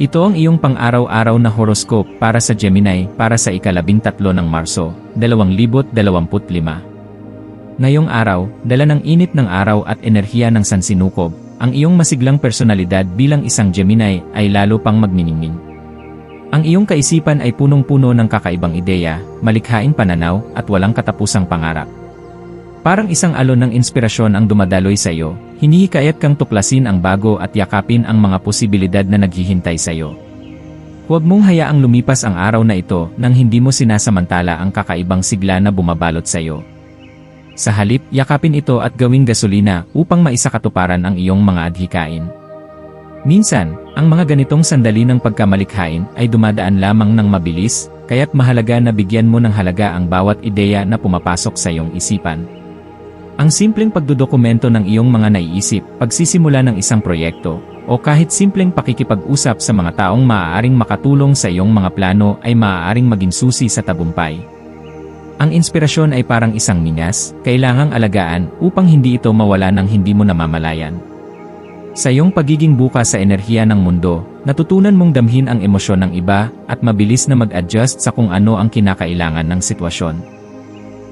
Ito ang iyong pang-araw-araw na horoscope para sa Gemini para sa ikalabing tatlo ng Marso, 2025. Ngayong araw, dala ng init ng araw at enerhiya ng sansinukob, ang iyong masiglang personalidad bilang isang Gemini ay lalo pang magniningning. Ang iyong kaisipan ay punong-puno ng kakaibang ideya, malikhaing pananaw at walang katapusang pangarap. Parang isang alon ng inspirasyon ang dumadaloy sa iyo, hinihikayat kang tuklasin ang bago at yakapin ang mga posibilidad na naghihintay sa iyo. Huwag mong hayaang lumipas ang araw na ito nang hindi mo sinasamantala ang kakaibang sigla na bumabalot sa iyo. Sa halip, yakapin ito at gawing gasolina upang maisakatuparan ang iyong mga adhikain. Minsan, ang mga ganitong sandali ng pagkamalikhain ay dumadaan lamang ng mabilis, kaya't mahalaga na bigyan mo ng halaga ang bawat ideya na pumapasok sa iyong isipan. Ang simpleng pagdodokumento ng iyong mga naiisip, pagsisimula ng isang proyekto, o kahit simpleng pakikipag-usap sa mga taong maaaring makatulong sa iyong mga plano ay maaaring maging susi sa tabumpay. Ang inspirasyon ay parang isang minyas, kailangang alagaan upang hindi ito mawala ng hindi mo namamalayan. Sa iyong pagiging bukas sa enerhiya ng mundo, natutunan mong damhin ang emosyon ng iba at mabilis na mag-adjust sa kung ano ang kinakailangan ng sitwasyon.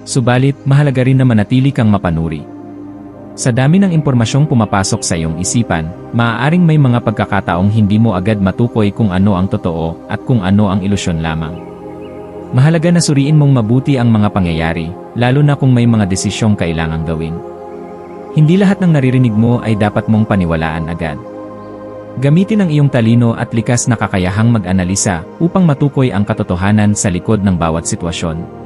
Subalit, mahalaga rin na manatili kang mapanuri. Sa dami ng impormasyong pumapasok sa iyong isipan, maaaring may mga pagkakataong hindi mo agad matukoy kung ano ang totoo at kung ano ang ilusyon lamang. Mahalaga na suriin mong mabuti ang mga pangyayari, lalo na kung may mga desisyong kailangang gawin. Hindi lahat ng naririnig mo ay dapat mong paniwalaan agad. Gamitin ang iyong talino at likas na kakayahang mag-analisa upang matukoy ang katotohanan sa likod ng bawat sitwasyon.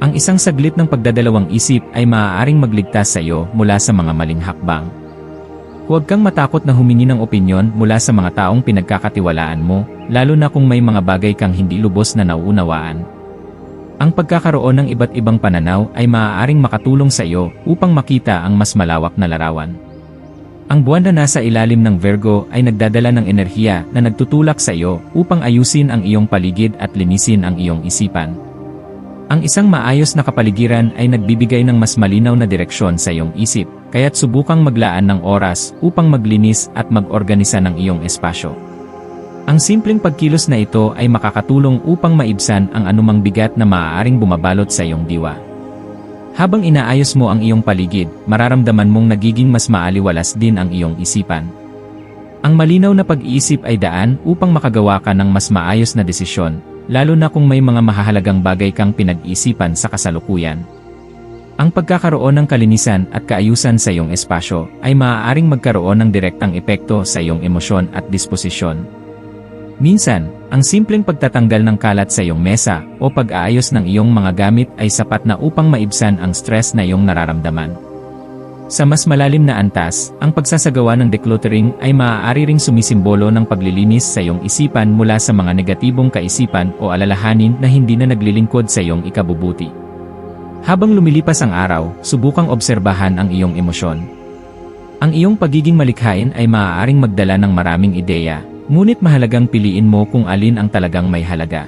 Ang isang saglit ng pagdadalawang isip ay maaaring magligtas sa iyo mula sa mga maling hakbang. Huwag kang matakot na humingi ng opinyon mula sa mga taong pinagkakatiwalaan mo, lalo na kung may mga bagay kang hindi lubos na nauunawaan. Ang pagkakaroon ng iba't ibang pananaw ay maaaring makatulong sa iyo upang makita ang mas malawak na larawan. Ang buwan na nasa ilalim ng Virgo ay nagdadala ng enerhiya na nagtutulak sa iyo upang ayusin ang iyong paligid at linisin ang iyong isipan. Ang isang maayos na kapaligiran ay nagbibigay ng mas malinaw na direksyon sa iyong isip, kaya't subukang maglaan ng oras upang maglinis at mag-organisa ng iyong espasyo. Ang simpleng pagkilos na ito ay makakatulong upang maibsan ang anumang bigat na maaaring bumabalot sa iyong diwa. Habang inaayos mo ang iyong paligid, mararamdaman mong nagiging mas maaliwalas din ang iyong isipan. Ang malinaw na pag-iisip ay daan upang makagawa ka ng mas maayos na desisyon, lalo na kung may mga mahahalagang bagay kang pinag-isipan sa kasalukuyan. Ang pagkakaroon ng kalinisan at kaayusan sa iyong espasyo ay maaaring magkaroon ng direktang epekto sa iyong emosyon at disposisyon. Minsan, ang simpleng pagtatanggal ng kalat sa iyong mesa o pag-aayos ng iyong mga gamit ay sapat na upang maibsan ang stress na iyong nararamdaman. Sa mas malalim na antas, ang pagsasagawa ng decluttering ay maaari ring sumisimbolo ng paglilinis sa iyong isipan mula sa mga negatibong kaisipan o alalahanin na hindi na naglilingkod sa iyong ikabubuti. Habang lumilipas ang araw, subukang obserbahan ang iyong emosyon. Ang iyong pagiging malikhain ay maaaring magdala ng maraming ideya, ngunit mahalagang piliin mo kung alin ang talagang may halaga.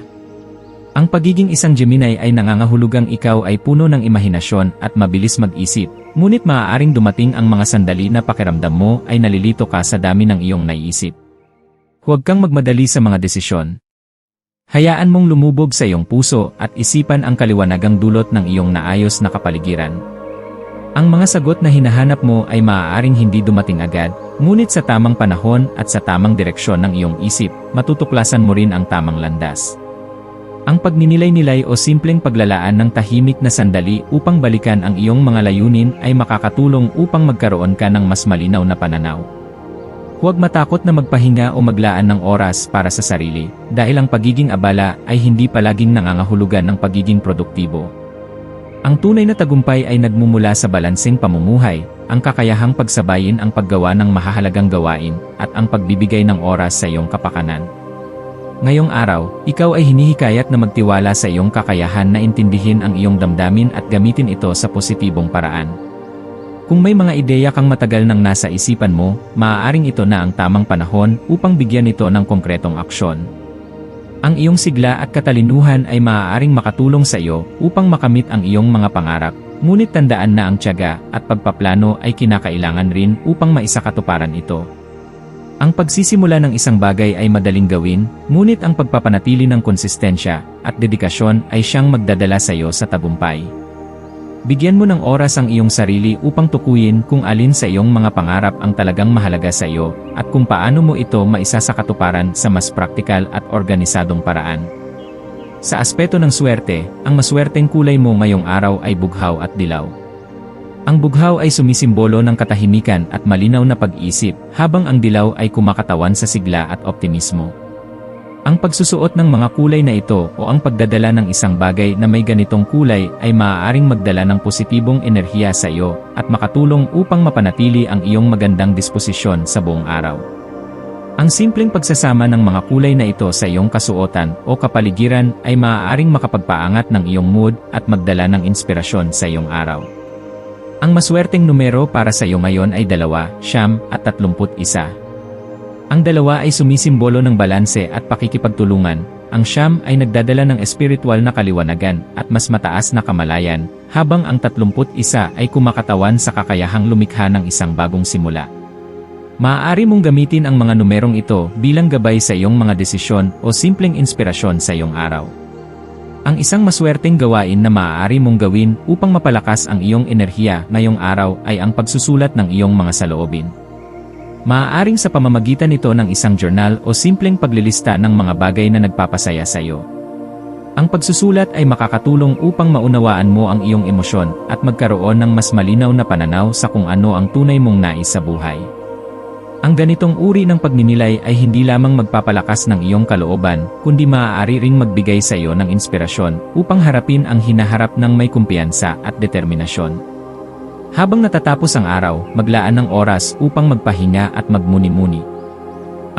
Ang pagiging isang Gemini ay nangangahulugang ikaw ay puno ng imahinasyon at mabilis mag-isip, ngunit maaaring dumating ang mga sandali na pakiramdam mo ay nalilito ka sa dami ng iyong naiisip. Huwag kang magmadali sa mga desisyon. Hayaan mong lumubog sa iyong puso at isipan ang kaliwanagang dulot ng iyong naayos na kapaligiran. Ang mga sagot na hinahanap mo ay maaaring hindi dumating agad, ngunit sa tamang panahon at sa tamang direksyon ng iyong isip, matutuklasan mo rin ang tamang landas. Ang pagninilay-nilay o simpleng paglalaan ng tahimik na sandali upang balikan ang iyong mga layunin ay makakatulong upang magkaroon ka ng mas malinaw na pananaw. Huwag matakot na magpahinga o maglaan ng oras para sa sarili, dahil ang pagiging abala ay hindi palaging nangangahulugan ng pagiging produktibo. Ang tunay na tagumpay ay nagmumula sa balanseng pamumuhay, ang kakayahang pagsabayin ang paggawa ng mahahalagang gawain, at ang pagbibigay ng oras sa iyong kapakanan. Ngayong araw, ikaw ay hinihikayat na magtiwala sa iyong kakayahan na intindihin ang iyong damdamin at gamitin ito sa positibong paraan. Kung may mga ideya kang matagal nang nasa isipan mo, maaaring ito na ang tamang panahon upang bigyan ito ng konkretong aksyon. Ang iyong sigla at katalinuhan ay maaaring makatulong sa iyo upang makamit ang iyong mga pangarap, ngunit tandaan na ang tiyaga at pagpaplano ay kinakailangan rin upang maisakatuparan ito. Ang pagsisimula ng isang bagay ay madaling gawin, ngunit ang pagpapanatili ng konsistensya at dedikasyon ay siyang magdadala sa iyo sa tagumpay. Bigyan mo ng oras ang iyong sarili upang tukuyin kung alin sa iyong mga pangarap ang talagang mahalaga sa iyo at kung paano mo ito maisasakatuparan sa mas praktikal at organisadong paraan. Sa aspeto ng swerte, ang maswerteng kulay mo ngayong araw ay bughaw at dilaw. Ang bughaw ay sumisimbolo ng katahimikan at malinaw na pag-isip, habang ang dilaw ay kumakatawan sa sigla at optimismo. Ang pagsusuot ng mga kulay na ito o ang pagdadala ng isang bagay na may ganitong kulay ay maaaring magdala ng positibong enerhiya sa iyo at makatulong upang mapanatili ang iyong magandang disposisyon sa buong araw. Ang simpleng pagsasama ng mga kulay na ito sa iyong kasuotan o kapaligiran ay maaaring makapagpaangat ng iyong mood at magdala ng inspirasyon sa iyong araw. Ang maswerteng numero para sa iyo ngayon ay dalawa, siyam, at tatlumput isa. Ang dalawa ay sumisimbolo ng balanse at pakikipagtulungan. Ang siyam ay nagdadala ng espiritual na kaliwanagan at mas mataas na kamalayan, habang ang tatlumput isa ay kumakatawan sa kakayahang lumikha ng isang bagong simula. Maaari mong gamitin ang mga numerong ito bilang gabay sa iyong mga desisyon o simpleng inspirasyon sa iyong araw. Ang isang maswerteng gawain na maaari mong gawin upang mapalakas ang iyong enerhiya ngayong araw ay ang pagsusulat ng iyong mga saloobin. Maaaring sa pamamagitan nito ng isang journal o simpleng paglilista ng mga bagay na nagpapasaya sa iyo. Ang pagsusulat ay makakatulong upang maunawaan mo ang iyong emosyon at magkaroon ng mas malinaw na pananaw sa kung ano ang tunay mong nais sa buhay. Ang ganitong uri ng pagninilay ay hindi lamang magpapalakas ng iyong kalooban, kundi maaari ring magbigay sa iyo ng inspirasyon upang harapin ang hinaharap ng may kumpiyansa at determinasyon. Habang natatapos ang araw, maglaan ng oras upang magpahinga at magmuni-muni.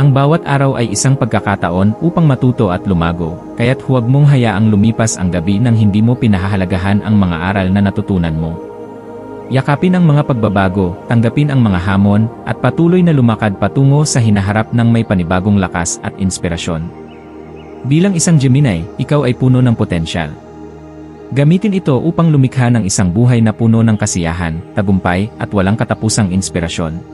Ang bawat araw ay isang pagkakataon upang matuto at lumago, kaya't huwag mong hayaang lumipas ang gabi nang hindi mo pinahahalagahan ang mga aral na natutunan mo. Yakapin ang mga pagbabago, tanggapin ang mga hamon, at patuloy na lumakad patungo sa hinaharap ng may panibagong lakas at inspirasyon. Bilang isang Gemini, ikaw ay puno ng potensyal. Gamitin ito upang lumikha ng isang buhay na puno ng kasiyahan, tagumpay, at walang katapusang inspirasyon.